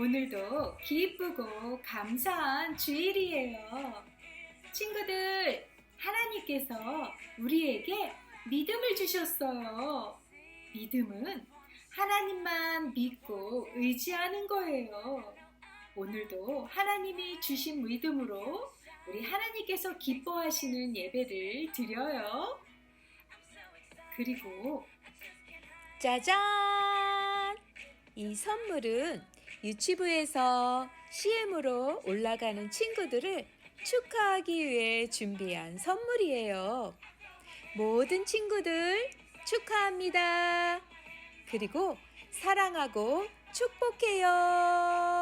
오늘도 기쁘고 감사한 주일이에요. 친구들, 하나님께서 우리에게 믿음을 주셨어요. 믿음은 하나님만 믿고 의지하는 거예요. 오늘도 하나님이 주신 믿음으로 우리 하나님께서 기뻐하시는 예배를 드려요. 그리고 짜잔! 이 선물은 유치부에서 CM으로 올라가는 친구들을 축하하기 위해 준비한 선물이에요. 모든 친구들 축하합니다. 그리고 사랑하고 축복해요.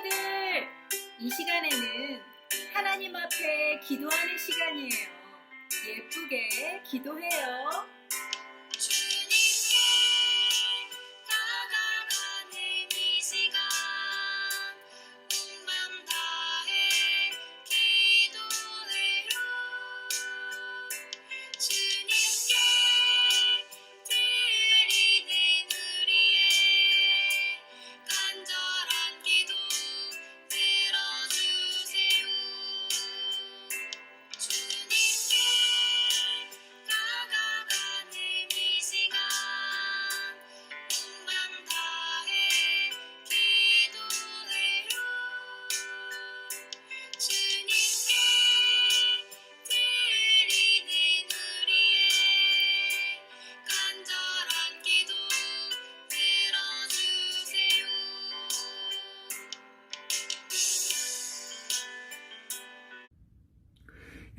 친구들, 이 시간에는 하나님 앞에 기도하는 시간이에요. 예쁘게 기도해요.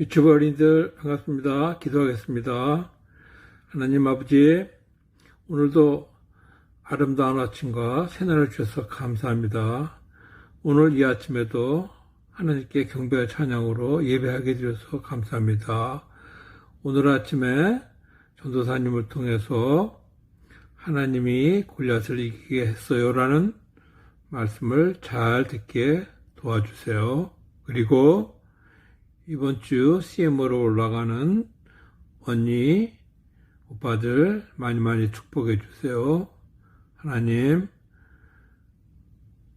유튜브 어린이들 반갑습니다. 기도하겠습니다. 하나님 아버지, 오늘도 아름다운 아침과 새날을 주셔서 감사합니다. 오늘 이 아침에도 하나님께 경배와 찬양으로 예배하게 되어서 감사합니다. 오늘 아침에 전도사님을 통해서 하나님이 골리앗을 이기게 했어요라는 말씀을 잘 듣게 도와주세요. 그리고 이번 주 CM으로 올라가는 언니, 오빠들 많이 많이 축복해 주세요. 하나님,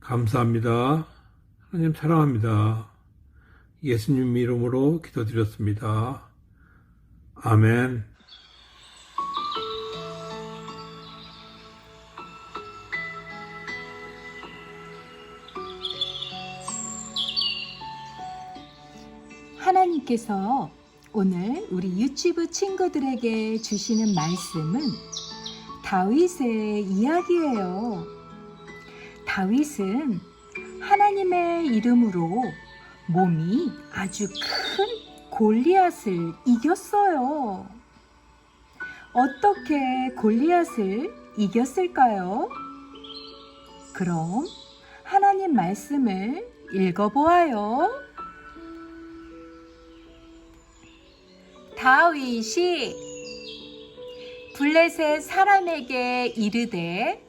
감사합니다. 하나님 사랑합니다. 예수님 이름으로 기도드렸습니다. 아멘. 하나님께서 오늘 우리 유치부 친구들에게 주시는 말씀은 다윗의 이야기예요. 다윗은 하나님의 이름으로 몸이 아주 큰 골리앗을 이겼어요. 어떻게 골리앗을 이겼을까요? 그럼 하나님 말씀을 읽어보아요. 다윗이 블레셋 사람에게 이르되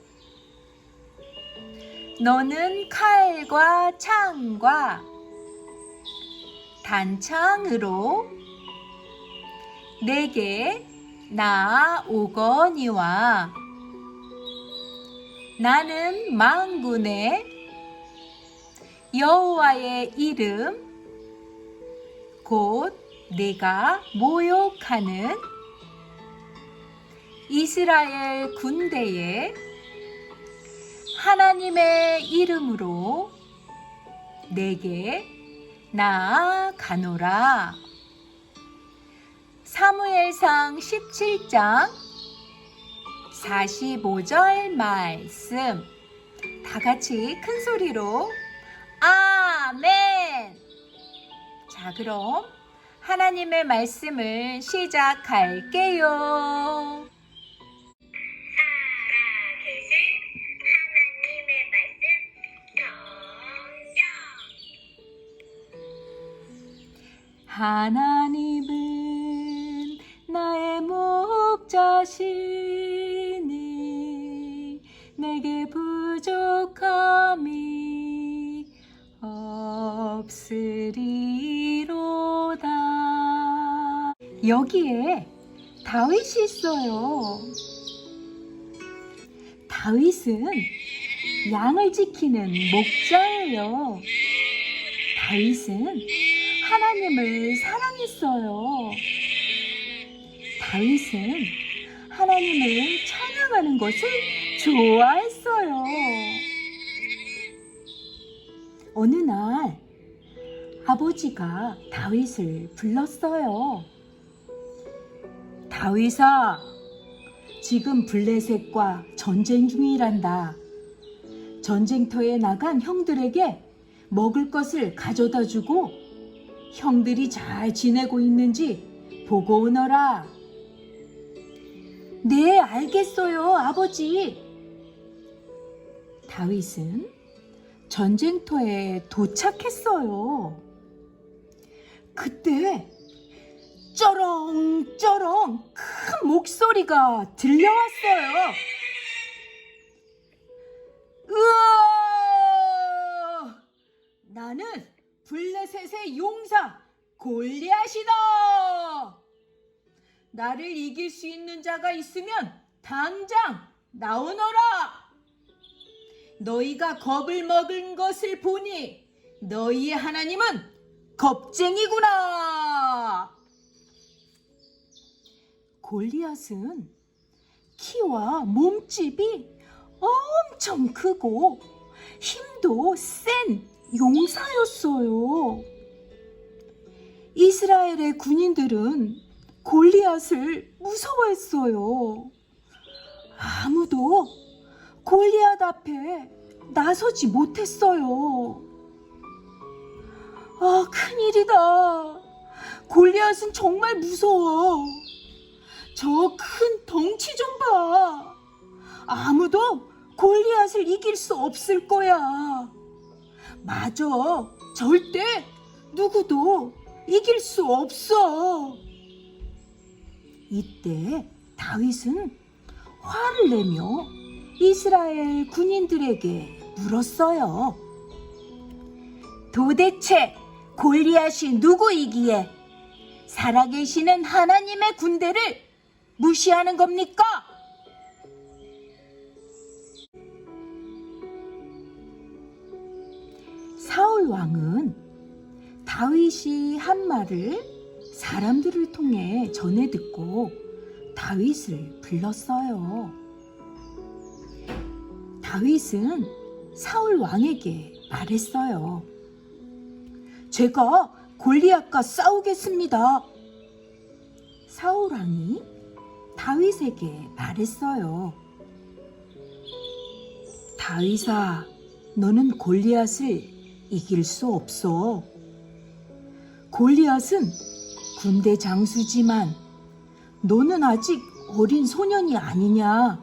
너는 칼과 창과 단창으로 내게 나아오거니와 나는 망군의 여호와의 이름 곧 내가 모욕하는 이스라엘 군대에 하나님의 이름으로 내게 나아가노라. 사무엘상 17장 45절 말씀. 다 같이 큰 소리로 아멘. 자, 그럼 하나님의 말씀을 시작할게요. 하나님은 나의 목자시니 내게 부족함이 없으리로다. 여기에 다윗이 있어요. 다윗은 양을 지키는 목자예요. 다윗은 하나님을 사랑했어요. 다윗은 하나님을 찬양하는 것을 좋아했어요. 어느 날 아버지가 다윗을 불렀어요. 다윗아, 지금 블레셋과 전쟁 중이란다. 전쟁터에 나간 형들에게 먹을 것을 가져다 주고 형들이 잘 지내고 있는지 보고 오너라. 네, 알겠어요, 아버지. 다윗은 전쟁터에 도착했어요. 그때 쩌렁쩌렁 큰 목소리가 들려왔어요. 으아! 나는 블레셋의 용사 골리앗이다. 나를 이길 수 있는 자가 있으면 당장 나오너라. 너희가 겁을 먹은 것을 보니 너희의 하나님은 겁쟁이구나. 골리앗은 키와 몸집이 엄청 크고 힘도 센 용사였어요. 이스라엘의 군인들은 골리앗을 무서워했어요. 아무도 골리앗 앞에 나서지 못했어요. 아, 큰일이다. 골리앗은 정말 무서워. 저 큰 덩치 좀 봐. 아무도 골리앗을 이길 수 없을 거야. 맞아. 절대 누구도 이길 수 없어. 이때 다윗은 화를 내며 이스라엘 군인들에게 물었어요. 도대체 골리앗이 누구이기에 살아계시는 하나님의 군대를 무시하는 겁니까? 사울 왕은 다윗이 한 말을 사람들을 통해 전해 듣고 다윗을 불렀어요. 다윗은 사울 왕에게 말했어요. 제가 골리앗과 싸우겠습니다. 사울 왕이 다윗에게 말했어요. 다윗아, 너는 골리앗을 이길 수 없어. 골리앗은 군대 장수지만 너는 아직 어린 소년이 아니냐.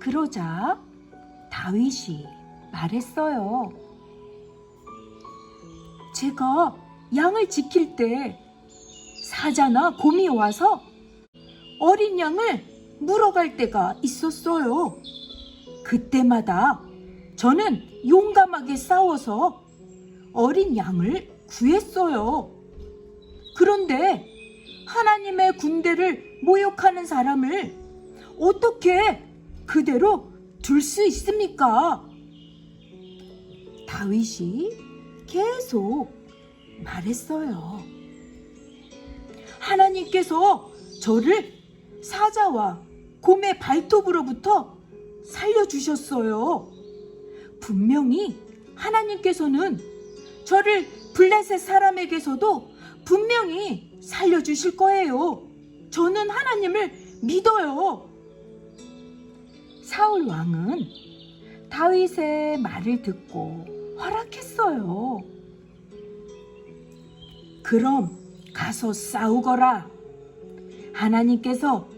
그러자 다윗이 말했어요. 제가 양을 지킬 때 사자나 곰이 와서 어린 양을 물어갈 때가 있었어요. 그때마다 저는 용감하게 싸워서 어린 양을 구했어요. 그런데 하나님의 군대를 모욕하는 사람을 어떻게 그대로 둘 수 있습니까? 다윗이 계속 말했어요. 하나님께서 저를 사자와 곰의 발톱으로부터 살려주셨어요. 분명히 하나님께서는 저를 블레셋 사람에게서도 분명히 살려주실 거예요. 저는 하나님을 믿어요. 사울 왕은 다윗의 말을 듣고 허락했어요. 그럼 가서 싸우거라. 하나님께서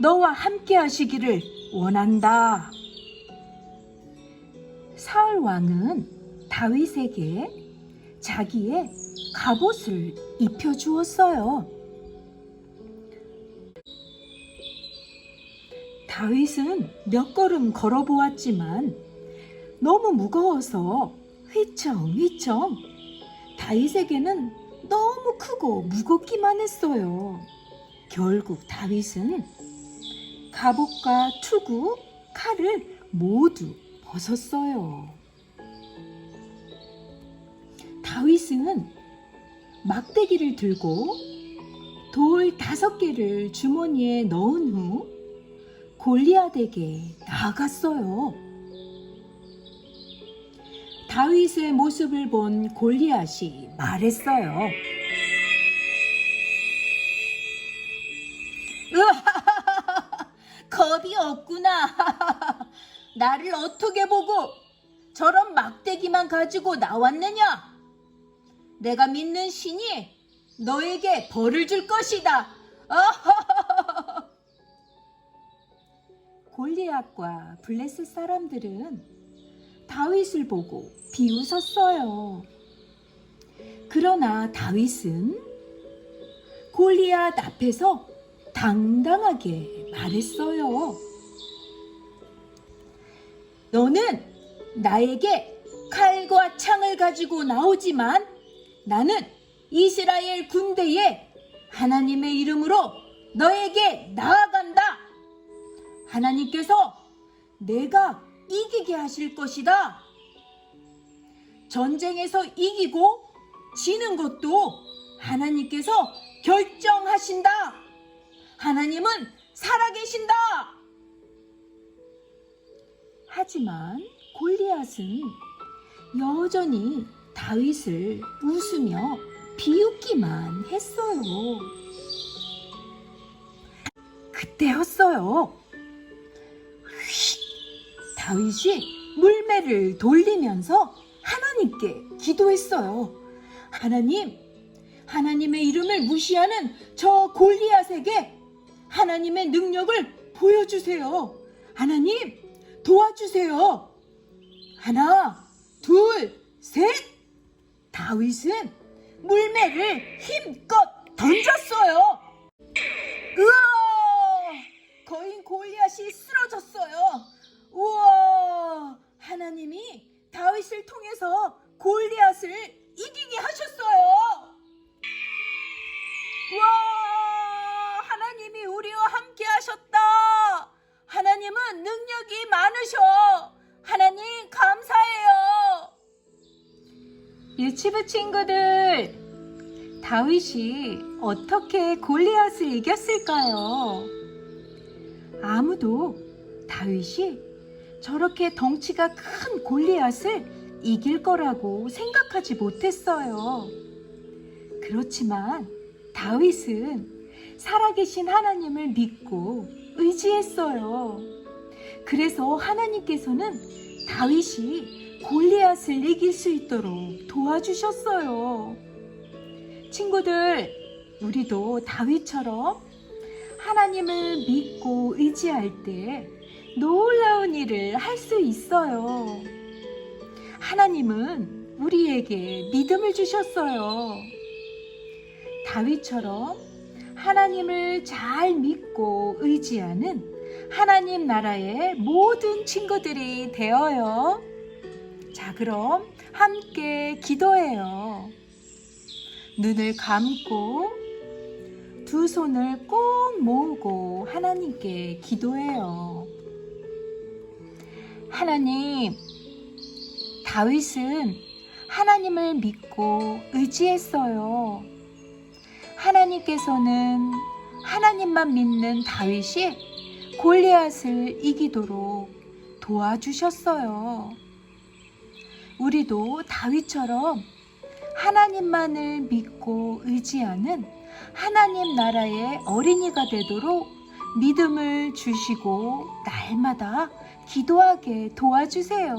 너와 함께 하시기를 원한다. 사울 왕은 다윗에게 자기의 갑옷을 입혀 주었어요. 다윗은 몇 걸음 걸어 보았지만 너무 무거워서 휘청휘청 다윗에게는 너무 크고 무겁기만 했어요. 결국 다윗은 갑옷과 투구, 칼을 모두 벗었어요. 다윗은 막대기를 들고 돌 다섯 개를 주머니에 넣은 후 골리앗에게 나아갔어요. 다윗의 모습을 본 골리앗이 말했어요. 겁이 없구나. 나를 어떻게 보고 저런 막대기만 가지고 나왔느냐? 내가 믿는 신이 너에게 벌을 줄 것이다. 어허허허허. 골리앗과 블레셋 사람들은 다윗을 보고 비웃었어요. 그러나 다윗은 골리앗 앞에서 당당하게 말했어요. 너는 나에게 칼과 창을 가지고 나오지만 나는 이스라엘 군대에 하나님의 이름으로 너에게 나아간다. 하나님께서 내가 이기게 하실 것이다. 전쟁에서 이기고 지는 것도 하나님께서 결정하신다. 하나님은 살아계신다. 하지만 골리앗은 여전히 다윗을 웃으며 비웃기만 했어요. 그때였어요. 휙! 다윗이 물매를 돌리면서 하나님께 기도했어요. 하나님, 하나님의 이름을 무시하는 저 골리앗에게 하나님의 능력을 보여주세요. 하나님, 도와주세요. 하나, 둘, 셋. 다윗은 물매를 힘껏 던졌어요. 으아! 거인 골리앗이 쓰러졌어요. 우와! 하나님이 다윗을 통해서 골리앗을 이기게 하셨어요. 유치부 친구들, 다윗이 어떻게 골리앗을 이겼을까요? 아무도 다윗이 저렇게 덩치가 큰 골리앗을 이길 거라고 생각하지 못했어요. 그렇지만 다윗은 살아계신 하나님을 믿고 의지했어요. 그래서 하나님께서는 다윗이 골리앗을 이길 수 있도록 도와주셨어요. 친구들, 우리도 다윗처럼 하나님을 믿고 의지할 때 놀라운 일을 할 수 있어요. 하나님은 우리에게 믿음을 주셨어요. 다윗처럼 하나님을 잘 믿고 의지하는 하나님 나라의 모든 친구들이 되어요. 자, 그럼 함께 기도해요. 눈을 감고 두 손을 꼭 모으고 하나님께 기도해요. 하나님, 다윗은 하나님을 믿고 의지했어요. 하나님께서는 하나님만 믿는 다윗이 골리앗을 이기도록 도와주셨어요. 우리도 다윗처럼 하나님만을 믿고 의지하는 하나님 나라의 어린이가 되도록 믿음을 주시고 날마다 기도하게 도와주세요.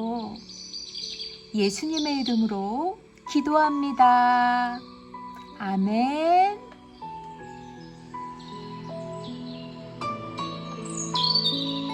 예수님의 이름으로 기도합니다. 아멘. thank you